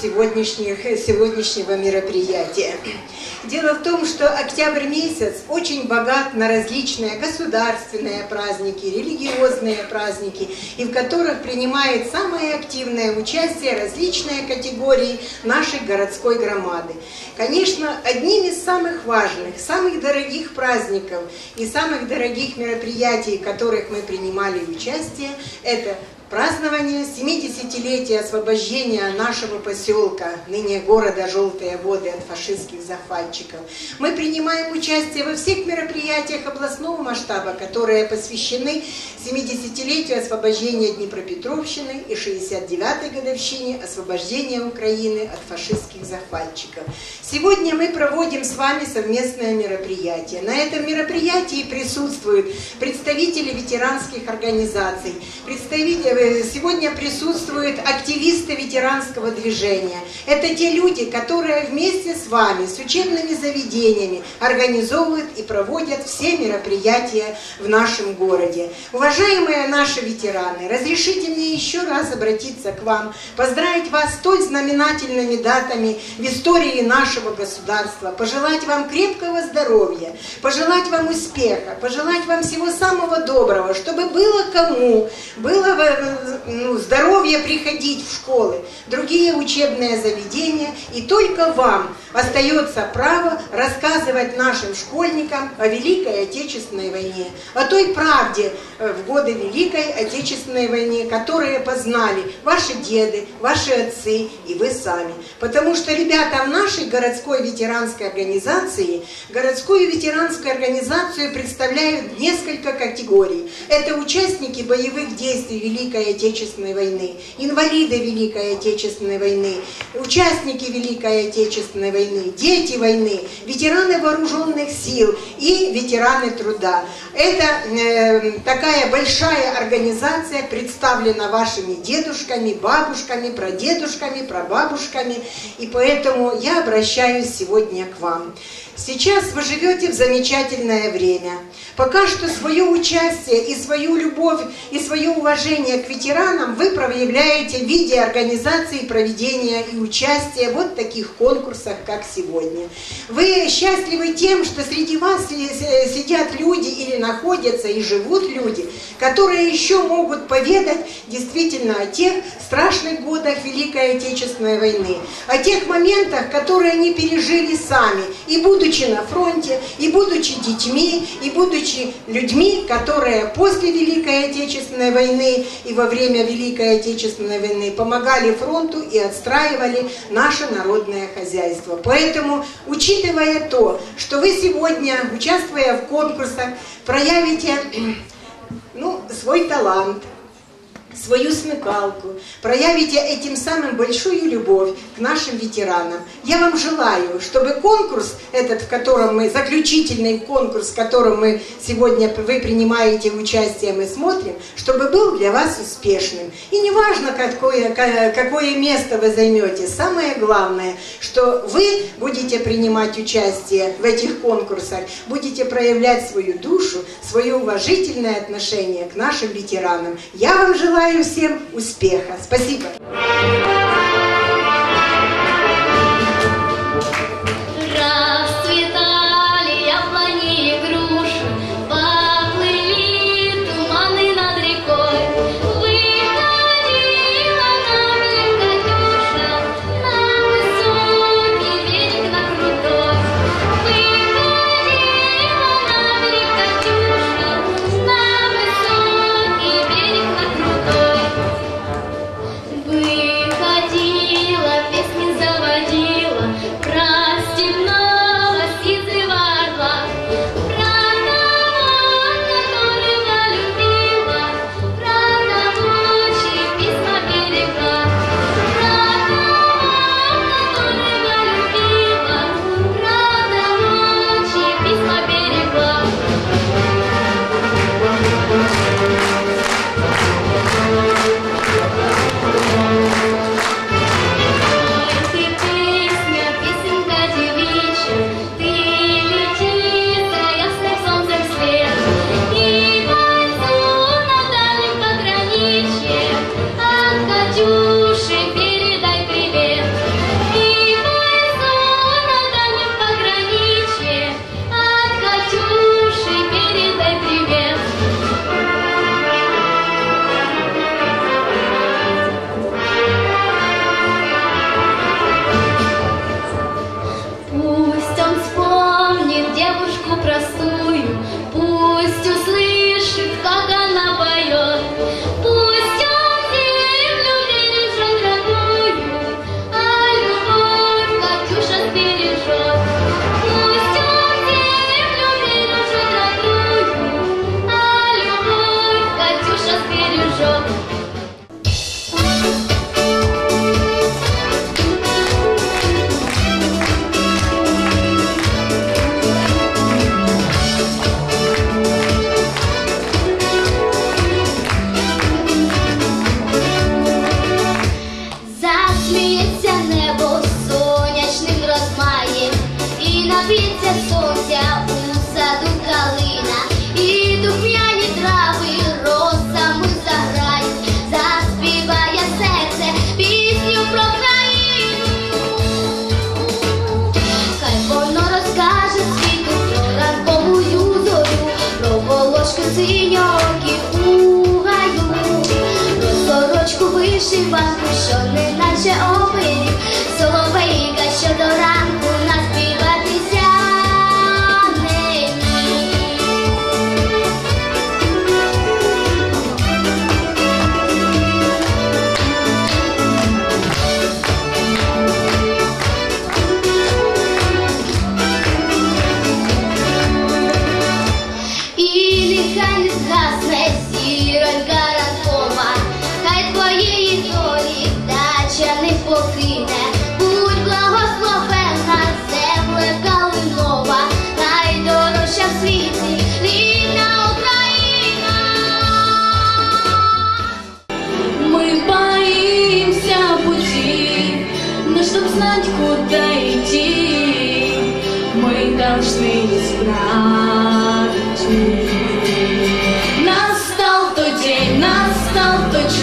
Сегодняшних, сегодняшнего мероприятия, дело в том, что октябрь месяц очень богат на различные государственные праздники, религиозные праздники, и в которых принимает самое активное участие различные категории нашей городской громады. Конечно, одним из самых важных, самых дорогих праздников и самых дорогих мероприятий, в которых мы принимали участие, это празднование 70-летия освобождения нашего поселка, ныне города Желтые воды от фашистских захватчиков. Мы принимаем участие во всех мероприятиях областного масштаба, которые посвящены 70-летию освобождения Днепропетровщины и 69-й годовщине освобождения Украины от фашистских захватчиков. Сегодня мы проводим с вами совместное мероприятие. На этом мероприятии присутствуют представители ветеранских организаций, представители сегодня присутствуют активисты ветеранского движения. Это те люди, которые вместе с вами, с учебными заведениями, организовывают и проводят все мероприятия в нашем городе. Уважаемые наши ветераны, разрешите мне еще раз обратиться к вам, поздравить вас столь знаменательными датами в истории нашего государства, пожелать вам крепкого здоровья, пожелать вам успеха, пожелать вам всего самого доброго, чтобы было кому, было ну, здоровье приходить в школы, другие учебные заведения, и только вам остается право рассказывать нашим школьникам о Великой Отечественной войне, о той правде э, в годы Великой Отечественной войны, которые познали ваши деды, ваши отцы и вы сами. Потому что, ребята, в нашей городской ветеранской организации, городскую ветеранскую организацию представляют несколько категорий. Это участники боевых действий Великой Отечественной войны, инвалиды Великой Отечественной войны, участники Великой Отечественной войны, дети войны, ветераны вооруженных сил и ветераны труда. Это э, такая большая организация, представлена вашими дедушками, бабушками, прадедушками, прабабушками, и поэтому я обращаюсь сегодня к вам. Сейчас вы живете в замечательное время. Пока что свое участие и свою любовь и свое уважение к ветеранам вы проявляете в виде организации проведения и участия вот таких конкурсах, как сегодня. Вы счастливы тем, что среди вас сидят люди или находятся и живут люди, которые еще могут поведать действительно о тех страшных годах Великой Отечественной войны, о тех моментах, которые они пережили сами, и будучи на фронте, и будучи детьми, и будучи людьми, которые после Великой Отечественной войны и во время Великой Отечественной войны помогали фронту и отстраивали наше народное хозяйство. Поэтому, учитывая то, что вы сегодня, участвуя в конкурсах, проявите ну, свой талант, свою смекалку, проявите этим самым большую любовь к нашим ветеранам. Я вам желаю, чтобы конкурс этот, в котором мы, заключительный конкурс, в котором мы сегодня, вы принимаете участие, мы смотрим, чтобы был для вас успешным. И неважно, какое, какое место вы займете, самое главное, что вы будете принимать участие в этих конкурсах, будете проявлять свою душу, свое уважительное отношение к нашим ветеранам. Я вам желаю Желаю всем успеха. Спасибо.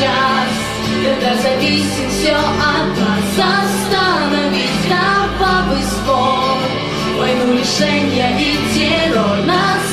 Тот час, когда зависит все от нас. Остановить кровавый спор, войну лишения и террор. Настал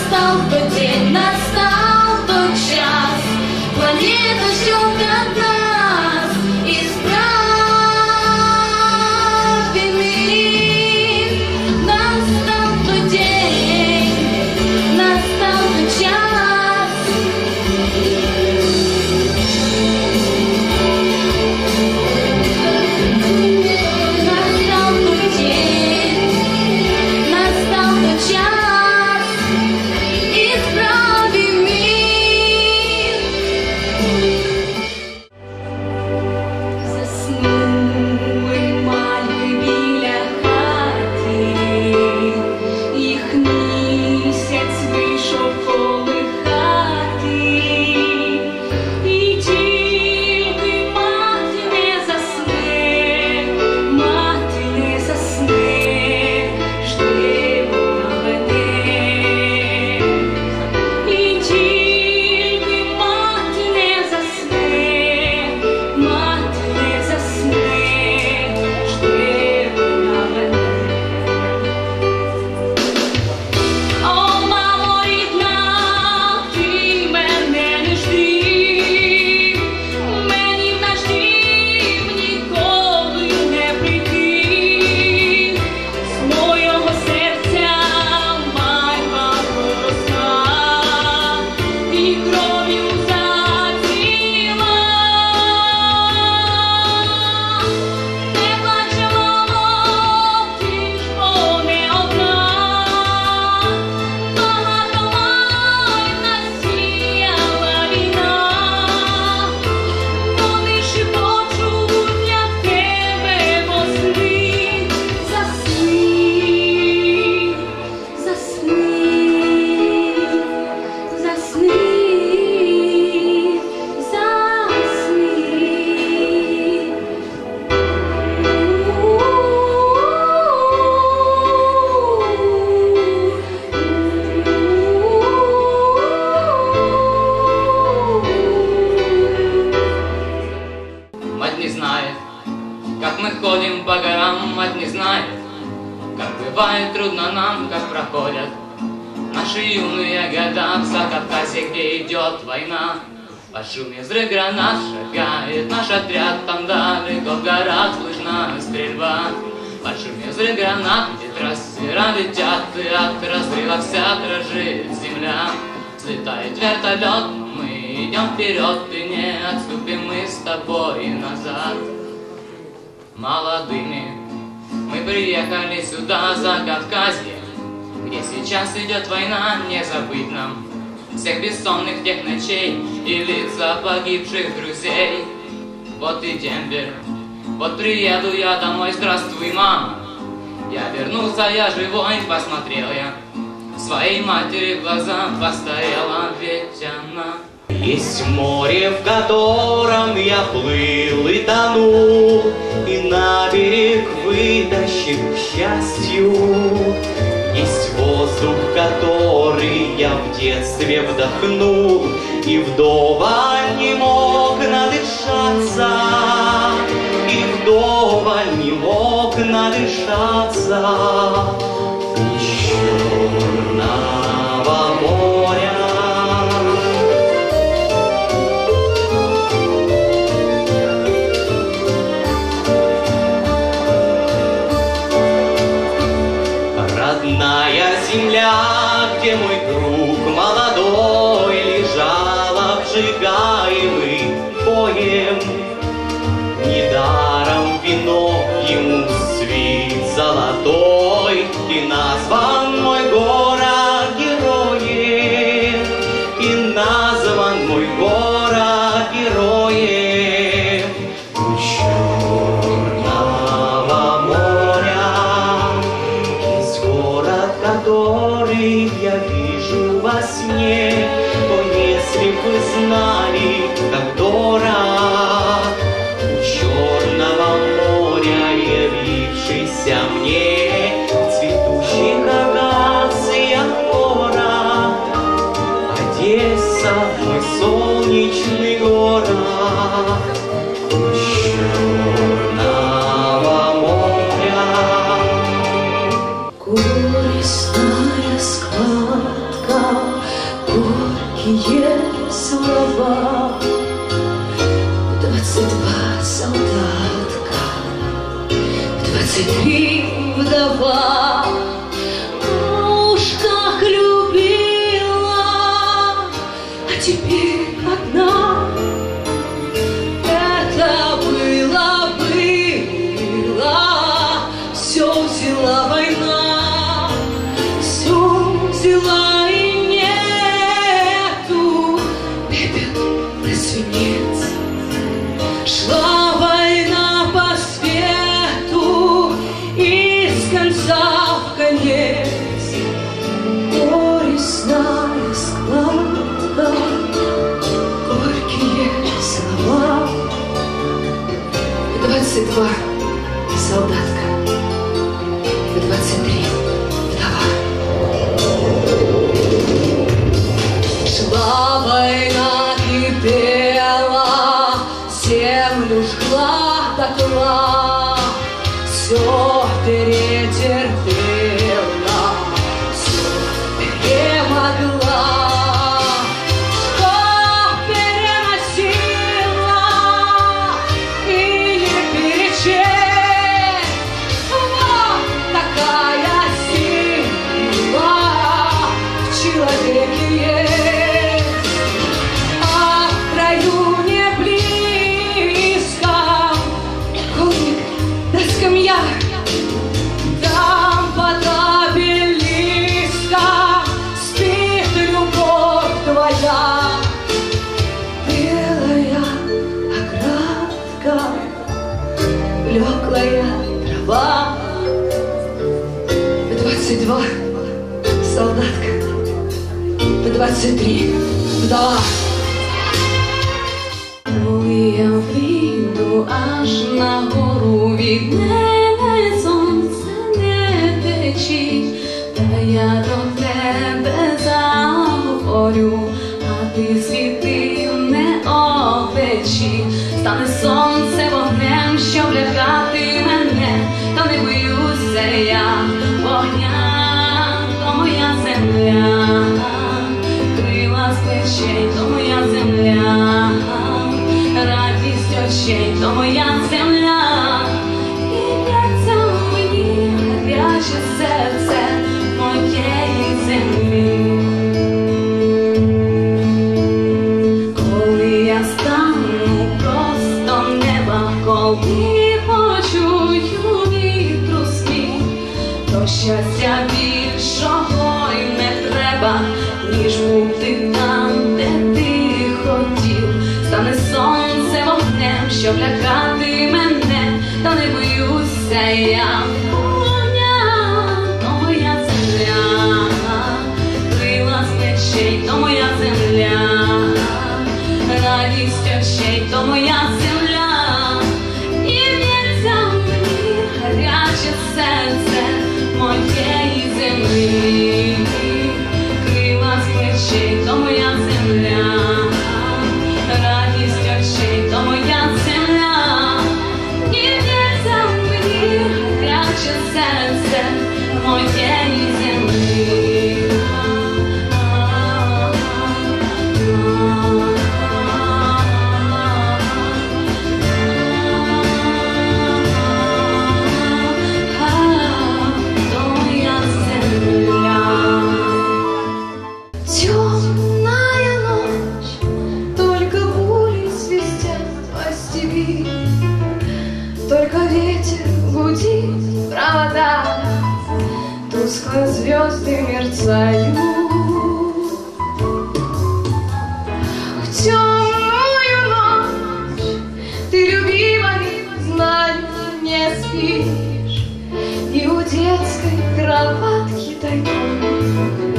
идет война. Под шум взрыв гранат шагает наш отряд, там далеко в горах слышна стрельба. Под шум взрыв гранат, где трассера летят, и от разрыва вся дрожит земля. Взлетает вертолет, мы идем вперед, и не отступим мы с тобой назад. Молодыми мы приехали сюда, за Кавказье, где сейчас идет война, не забыть нам всех бессонных тех ночей И лица погибших друзей. Вот и Денвер Вот приеду я домой, здравствуй, мама Я вернулся, я живой, посмотрел я Своей матери в глаза постояла, ведь она. Есть море, в котором я плыл и тону, И на берег вытащил к счастью. Есть воздух, который я в детстве вдохнул И вдова не мог земля, где мой друг молодой лежал обжигал. 23. Да. Коли я вийду аж на гору від мене сонце не печить, та я до тебе заговорю, а ти світи не опечі, стане сонце вогнем, що влягати мене, та не боюся я. моя земля, і праця мені гаряче серце моєї землі. Коли я стану просто неба, коли почую вітру сміх, то щастя більшого й не треба, ніж бути там, де ти хотів, стане сон. що влякати мене, та не боюся я. Кроватки тайком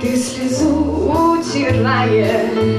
ты слезу утираешь.